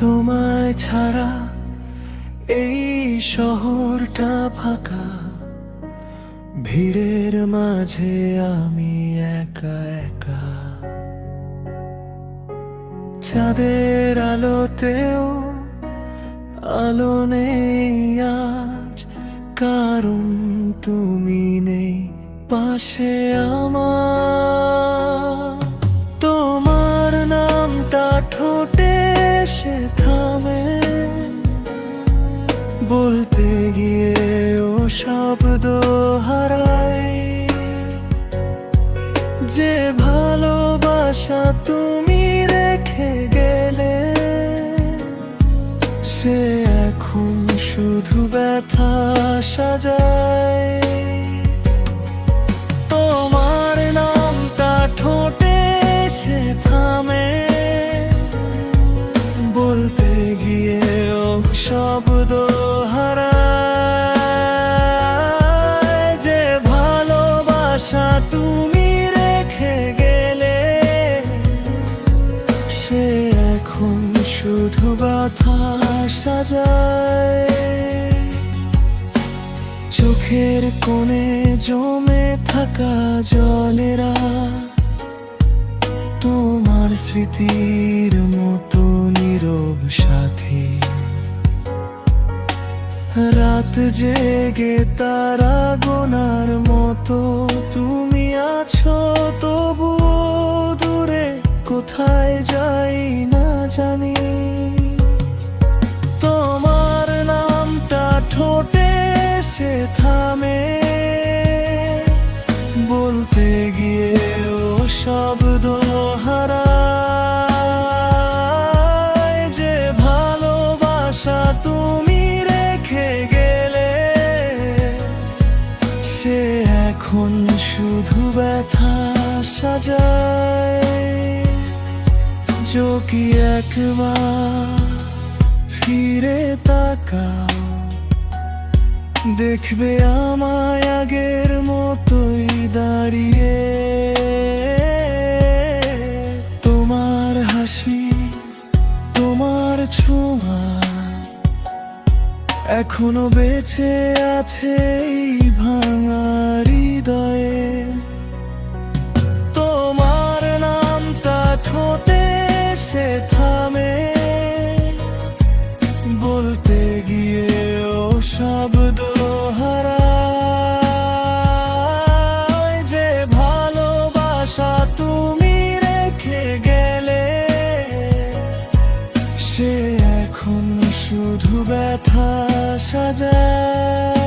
তোমায় ছাড়া এই শহরটা ফাঁকা। ভিড়ের মাঝে আমি একা একা। চাঁদের আলোতেও আলো নেই আজ, কারণ তুমি নেই পাশে আমার। শব্দ হারাই যে ভালোবাসা তুমি রেখে গেলে সে এখন শুধু ব্যথা সাজায়। ভালোবাসা তুমি রেখে গেলে, সে এখন শুধু ব্যথা সাজায়। চোখের কোণে জমে থাকা জলেরা তোমার স্মৃতির মতো নীরব সাথী। রাত জেগে তারা গোনার মতো আছো তবু দূরে, কোথায় যাই না জানি। তোমার নামটা ঠোঁটে সে থামে। বলতে গিয়ে ও শব্দ হারায় যে ভালোবাসা তুমি রেখে গেলে, সে এখন শুধু ব্যথা সাজায়। যোগী একবার ফিরে তাকাও। দেখবে আমায় আগের মতোই দাঁড়িয়ে। তোমার হাসি, তোমার ছোঁয়া এখনও বেঁচে আছে ভাঙা হৃদয়ে। সে থামে। বলতে গিয়ে ও শব্দ যে ভালোবাসা তুমি রেখে গেলে, সে এখন শুধু ব্যথা সাজায়।